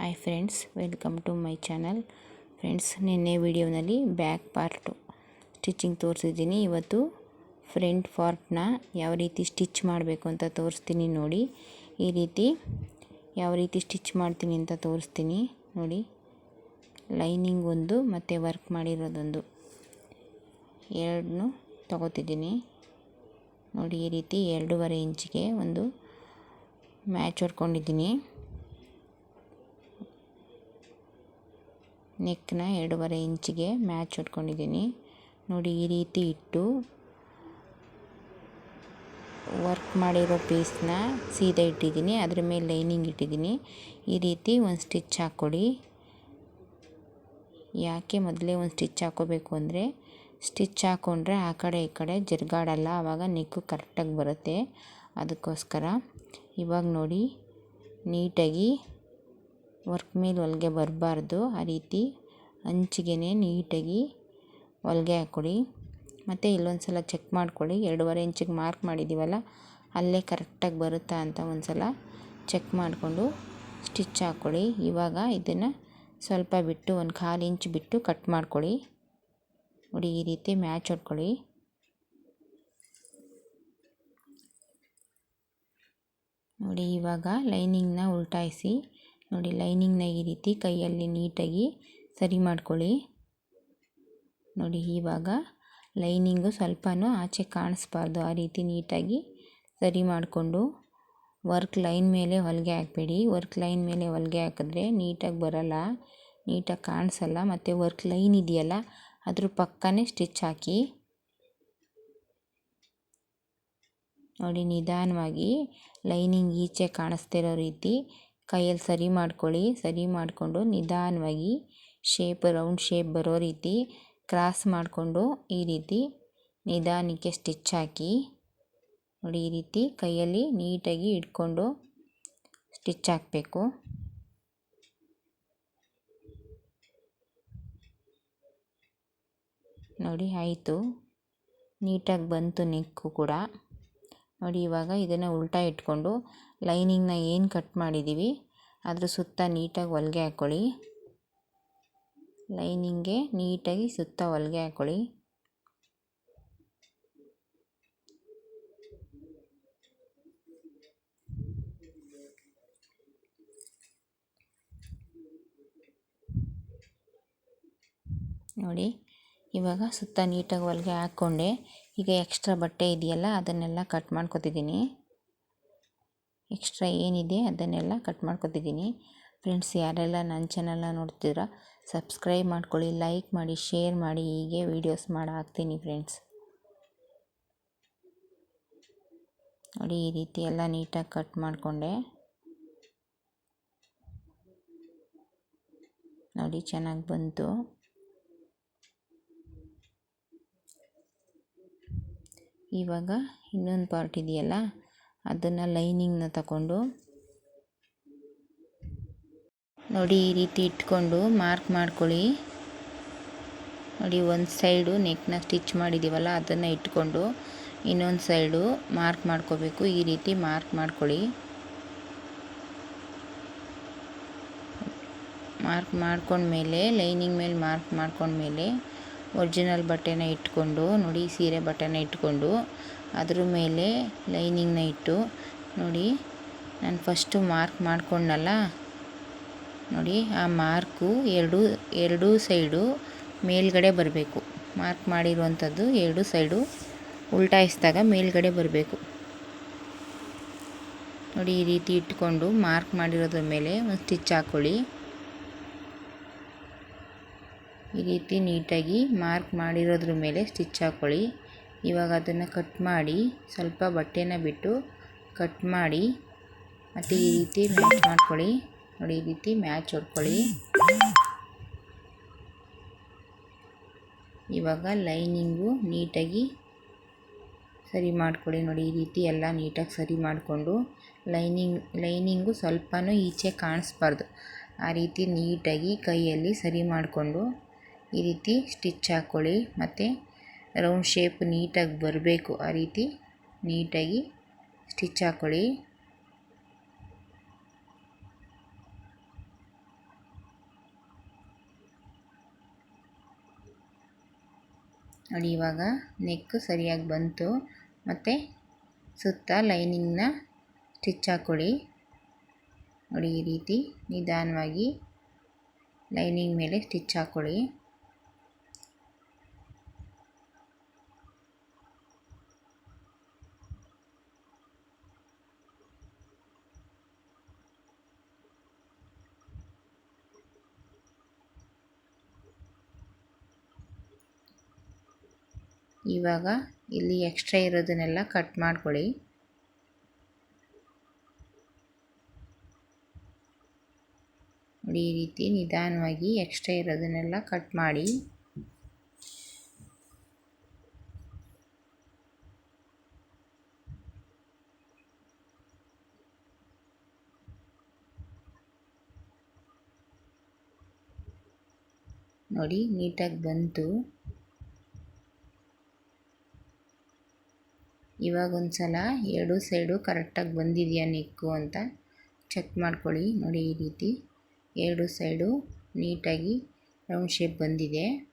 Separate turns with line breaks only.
Hi friends welcome to my channel friends ನಿನ್ನೆ ವಿಡಿಯೋನಲ್ಲಿ back part stitching ತೋರಿಸಿದ್ದೀನಿ. ಇವತ್ತು ಫ್ರಂಟ್ ಪಾರ್ಟ್ನ ಯಾವ ರೀತಿ ಸ್ಟಿಚ್ ಮಾಡಬೇಕು ಅಂತ ತೋರಿಸ್ತೀನಿ ನೋಡಿ. ಈ ರೀತಿ ಯಾವ ರೀತಿ ಸ್ಟಿಚ್ ಮಾಡ್ತೀನಿ ಅಂತ ತೋರಿಸ್ತೀನಿ ನೋಡಿ. ಲೈನಿಂಗ್ ಒಂದು ಮತ್ತು ವರ್ಕ್ ಮಾಡಿರೋದೊಂದು. ಎರಡನ್ನೂ ತಗೋತಿದ್ದೀನಿ. ನೋಡಿ ಈ ರೀತಿ ಎರಡೂವರೆ ಇಂಚಿಗೆ ಒಂದು ಮ್ಯಾಚ್ ಹೊಡ್ಕೊಂಡಿದ್ದೀನಿ. ನೆಕ್ನ ಎರಡೂವರೆ ಇಂಚಿಗೆ ಮ್ಯಾಚ್ ಹೊಡ್ಕೊಂಡಿದ್ದೀನಿ. ನೋಡಿ, ಈ ರೀತಿ ಇಟ್ಟು ವರ್ಕ್ ಮಾಡಿರೋ ಪೀಸ್ನ ಸೀದಾ ಇಟ್ಟಿದ್ದೀನಿ. ಅದ್ರ ಮೇಲೆ ಲೈನಿಂಗ್ ಇಟ್ಟಿದ್ದೀನಿ. ಈ ರೀತಿ ಒಂದು ಸ್ಟಿಚ್ ಹಾಕ್ಕೊಡಿ. ಯಾಕೆ ಮೊದಲೇ ಒಂದು ಸ್ಟಿಚ್ ಹಾಕೋಬೇಕು ಅಂದರೆ, ಸ್ಟಿಚ್ ಹಾಕ್ಕೊಂಡ್ರೆ ಆ ಕಡೆ ಈ ಕಡೆ ಜರ್ಗಾಡಲ್ಲ, ಆವಾಗ ನೆಕ್ಕು ಕರೆಕ್ಟಾಗಿ ಬರುತ್ತೆ. ಅದಕ್ಕೋಸ್ಕರ ಇವಾಗ ನೋಡಿ, ನೀಟಾಗಿ ವರ್ಕ್ ಮೇಲೆ ಹೊಲಿಗೆ ಬರಬಾರ್ದು. ಆ ರೀತಿ ಅಂಚಿಗೆ ನೀಟಾಗಿ ಹೊಲಿಗೆ ಹಾಕ್ಕೊಡಿ. ಮತ್ತು ಇಲ್ಲೊಂದು ಸಲ ಚೆಕ್ ಮಾಡ್ಕೊಳ್ಳಿ ಎರಡೂವರೆ ಇಂಚಿಗೆ ಮಾರ್ಕ್ ಮಾಡಿದ್ದೀವಲ್ಲ ಅಲ್ಲೇ ಕರೆಕ್ಟಾಗಿ ಬರುತ್ತಾ ಅಂತ ಒಂದು ಸಲ ಚೆಕ್ ಮಾಡಿಕೊಂಡು ಸ್ಟಿಚ್ ಹಾಕ್ಕೊಳ್ಳಿ ಇವಾಗ ಇದನ್ನು ಸ್ವಲ್ಪ ಬಿಟ್ಟು ಒಂದು ಕಾಲು ಇಂಚ್ ಬಿಟ್ಟು ಕಟ್ ಮಾಡ್ಕೊಳ್ಳಿ ನೋಡಿ, ಈ ರೀತಿ ಮ್ಯಾಚ್ ಹೊಡ್ಕೊಳ್ಳಿ ನೋಡಿ, ಇವಾಗ ಲೈನಿಂಗ್ನ ಉಲ್ಟಾಯಿಸಿ ನೋಡಿ ಲೈನಿಂಗ್ನ ಈ ರೀತಿ ಕೈಯಲ್ಲಿ ನೀಟಾಗಿ ಸರಿ ಮಾಡ್ಕೊಳ್ಳಿ. ನೋಡಿ ಇವಾಗ ಲೈನಿಂಗು ಸ್ವಲ್ಪನೂ ಆಚೆ ಕಾಣಿಸ್ಬಾರ್ದು. ಆ ರೀತಿ ನೀಟಾಗಿ ಸರಿ ಮಾಡಿಕೊಂಡು ವರ್ಕ್ ಲೈನ್ ಮೇಲೆ ಹೊಲಿಗೆ ಹಾಕಬೇಡಿ. ವರ್ಕ್ ಲೈನ್ ಮೇಲೆ ಹೊಲಿಗೆ ಹಾಕಿದ್ರೆ ನೀಟಾಗಿ ಬರಲ್ಲ. ನೀಟಾಗಿ ಕಾಣಿಸಲ್ಲ. ಮತ್ತು ವರ್ಕ್ ಲೈನ್ ಇದೆಯಲ್ಲ, ಅದ್ರ ಪಕ್ಕನೇ ಸ್ಟಿಚ್ ಹಾಕಿ. ನೋಡಿ ನಿಧಾನವಾಗಿ ಲೈನಿಂಗ್ ಈಚೆ ಕಾಣಿಸ್ತಿರೋ ರೀತಿ ಕೈಯಲ್ಲಿ ಸರಿ ಮಾಡ್ಕೊಳ್ಳಿ. ಸರಿ ಮಾಡಿಕೊಂಡು ನಿಧಾನವಾಗಿ ಶೇಪ್ ರೌಂಡ್ ಶೇಪ್ ಬರೋ ರೀತಿ ಕ್ರಾಸ್ ಮಾಡಿಕೊಂಡು ಈ ರೀತಿ ನಿಧಾನಕ್ಕೆ ಸ್ಟಿಚ್ ಹಾಕಿ ನೋಡಿ ಈ ರೀತಿ ಕೈಯಲ್ಲಿ ನೀಟಾಗಿ ಇಟ್ಕೊಂಡು ಸ್ಟಿಚ್ ಹಾಕಬೇಕು. ನೋಡಿ ಆಯಿತು. ನೀಟಾಗಿ ಬಂತು ನೆಕ್ಕು ಕೂಡ. ನೋಡಿ, ಇವಾಗ ಇದನ್ನು ಉಲ್ಟಾ ಇಟ್ಕೊಂಡು ಲೈನಿಂಗ್ನ ಏನು ಕಟ್ ಮಾಡಿದ್ದೀವಿ ಅದ್ರ ಸುತ್ತ ನೀಟಾಗಿ ಹೊಲಿಗೆ ಹಾಕ್ಕೊಳ್ಳಿ ಲೈನಿಂಗ್ಗೆ ನೀಟಾಗಿ ಸುತ್ತ ಹೊಲಿಗೆ ಹಾಕ್ಕೊಳ್ಳಿ ನೋಡಿ, ಇವಾಗ ಸುತ್ತ ನೀಟಾಗಿ ಹೊಲಿಗೆ ಹಾಕ್ಕೊಂಡೆ. ಈಗ ಎಕ್ಸ್ಟ್ರಾ ಬಟ್ಟೆ ಇದೆಯಲ್ಲ, ಅದನ್ನೆಲ್ಲ ಕಟ್ ಮಾಡ್ಕೊತಿದ್ದೀನಿ ಎಕ್ಸ್ಟ್ರಾ ಏನಿದೆ ಅದನ್ನೆಲ್ಲ ಕಟ್ ಮಾಡ್ಕೊತಿದ್ದೀನಿ ಫ್ರೆಂಡ್ಸ್ ಯಾರೆಲ್ಲ ನನ್ನ ಚಾನಲ್ನ ನೋಡ್ತಿದ್ರ ಸಬ್ಸ್ಕ್ರೈಬ್ ಮಾಡ್ಕೊಳ್ಳಿ ಲೈಕ್ ಮಾಡಿ ಶೇರ್ ಮಾಡಿ, ಹೀಗೆ ವೀಡಿಯೋಸ್ ಮಾಡಿ ಹಾಕ್ತೀನಿ ಫ್ರೆಂಡ್ಸ್ ನೋಡಿ, ಈ ರೀತಿ ಎಲ್ಲ ನೀಟಾಗಿ ಕಟ್ ಮಾಡಿಕೊಂಡೆ. ನೋಡಿ, ಚೆನ್ನಾಗಿ ಬಂತು. ಇವಾಗ ಇನ್ನೊಂದು ಪಾರ್ಟ್ ಇದೆಯಲ್ಲ? ಅದನ್ನು ಲೈನಿಂಗ್ನ ತಗೊಂಡು ನೋಡಿ ಈ ರೀತಿ ಇಟ್ಕೊಂಡು ಮಾರ್ಕ್ ಮಾಡ್ಕೊಳ್ಳಿ. ನೋಡಿ ಒಂದು ಸೈಡು ನೆಕ್ನ ಸ್ಟಿಚ್ ಮಾಡಿದ್ದೀವಲ್ಲ ಅದನ್ನು ಇಟ್ಕೊಂಡು ಇನ್ನೊಂದು ಸೈಡು ಮಾರ್ಕ್ ಮಾಡ್ಕೋಬೇಕು. ಈ ರೀತಿ ಮಾರ್ಕ್ ಮಾಡ್ಕೊಳ್ಳಿ. ಮಾರ್ಕ್ ಮಾಡ್ಕೊಂಡ್ಮೇಲೆ ಲೈನಿಂಗ್ ಮೇಲೆ ಮಾರ್ಕ್ ಮಾಡ್ಕೊಂಡ್ಮೇಲೆ ಒರಿಜಿನಲ್ ಬಟ್ಟೆನ ಇಟ್ಕೊಂಡು, ನೋಡಿ, ಸೀರೆ ಬಟ್ಟೆನ ಇಟ್ಕೊಂಡು, ಅದ್ರ ಮೇಲೆ ಲೈನಿಂಗ್ನ ಇಟ್ಟು, ನೋಡಿ, ನಾನು ಫಸ್ಟು ಮಾರ್ಕ್ ಮಾಡ್ಕೊಂಡಲ್ಲ ನೋಡಿ, ಆ ಮಾರ್ಕು ಎರಡು, ಎರಡೂ ಸೈಡು ಮೇಲ್ಗಡೆ ಬರಬೇಕು. ಮಾರ್ಕ್ ಮಾಡಿರುವಂಥದ್ದು ಎರಡು ಸೈಡು ಉಲ್ಟಾಯಿಸಿದಾಗ ಮೇಲ್ಗಡೆ ಬರಬೇಕು. ನೋಡಿ, ಈ ರೀತಿ ಇಟ್ಕೊಂಡು ಮಾರ್ಕ್ ಮಾಡಿರೋದ್ರ ಮೇಲೆ ಒಂದು ಸ್ಟಿಚ್ ಹಾಕ್ಕೊಳ್ಳಿ ಈ ರೀತಿ ನೀಟಾಗಿ ಮಾರ್ಕ್ ಮಾಡಿರೋದ್ರ ಮೇಲೆ ಸ್ಟಿಚ್ ಹಾಕ್ಕೊಳ್ಳಿ ಇವಾಗ ಅದನ್ನು ಕಟ್ ಮಾಡಿ, ಸ್ವಲ್ಪ ಬಟ್ಟೆನ ಬಿಟ್ಟು ಕಟ್ ಮಾಡಿ, ಮತ್ತು ಈ ರೀತಿ ಮ್ಯಾಚ್ ಮಾಡ್ಕೊಳ್ಳಿ. ನೋಡಿ, ಈ ರೀತಿ ಮ್ಯಾಚ್ ಹೊಡ್ಕೊಳ್ಳಿ. ಇವಾಗ ಲೈನಿಂಗು ನೀಟಾಗಿ ಸರಿ ಮಾಡ್ಕೊಳ್ಳಿ. ನೋಡಿ, ಈ ರೀತಿ ಎಲ್ಲ ನೀಟಾಗಿ ಸರಿ ಮಾಡಿಕೊಂಡು ಲೈನಿಂಗ್, ಲೈನಿಂಗು ಸ್ವಲ್ಪನೂ ಈಚೆ ಕಾಣಿಸ್ಬಾರ್ದು. ಆ ರೀತಿ ನೀಟಾಗಿ ಕೈಯಲ್ಲಿ ಸರಿ ಮಾಡಿಕೊಂಡು ಈ ರೀತಿ ಸ್ಟಿಚ್ ಹಾಕ್ಕೊಳ್ಳಿ ಮತ್ತು ರೌಂಡ್ ಶೇಪ್ ನೀಟಾಗಿ ಬರಬೇಕು. ಆ ರೀತಿ ನೀಟಾಗಿ ಸ್ಟಿಚ್ ಹಾಕ್ಕೊಳ್ಳಿ ನೋಡಿ, ಇವಾಗ ನೆಕ್ ಸರಿಯಾಗಿ ಬಂತು. ಮತ್ತು ಸುತ್ತ ಲೈನಿಂಗ್ನ ಸ್ಟಿಚ್ ಹಾಕ್ಕೊಳ್ಳಿ ನೋಡಿ, ಈ ರೀತಿ ನಿಧಾನವಾಗಿ ಲೈನಿಂಗ್ ಮೇಲೆ ಸ್ಟಿಚ್ ಹಾಕ್ಕೊಳ್ಳಿ ಇವಾಗ ಇಲ್ಲಿ ಎಕ್ಸ್ಟ್ರಾ ಇರೋದನ್ನೆಲ್ಲ ಕಟ್ ಮಾಡ್ಕೊಳ್ಳಿ. ನೋಡಿ, ಈ ರೀತಿ ನಿಧಾನವಾಗಿ ಎಕ್ಸ್ಟ್ರಾ ಇರೋದನ್ನೆಲ್ಲ ಕಟ್ ಮಾಡಿ. ನೋಡಿ ನೀಟಾಗಿ ಬಂತು. ಇವಾಗ ಒಂದು ಸಲ ಎರಡು ಸೈಡು ಕರೆಕ್ಟಾಗಿ ಬಂದಿದೆಯಾ ನೆಕ್ಕು ಅಂತ ಚೆಕ್ ಮಾಡ್ಕೊಳ್ಳಿ ನೋಡಿ ಈ ರೀತಿ. ಎರಡು ಸೈಡು ನೀಟಾಗಿ ರೌಂಡ್ ಶೇಪ್ ಬಂದಿದೆ.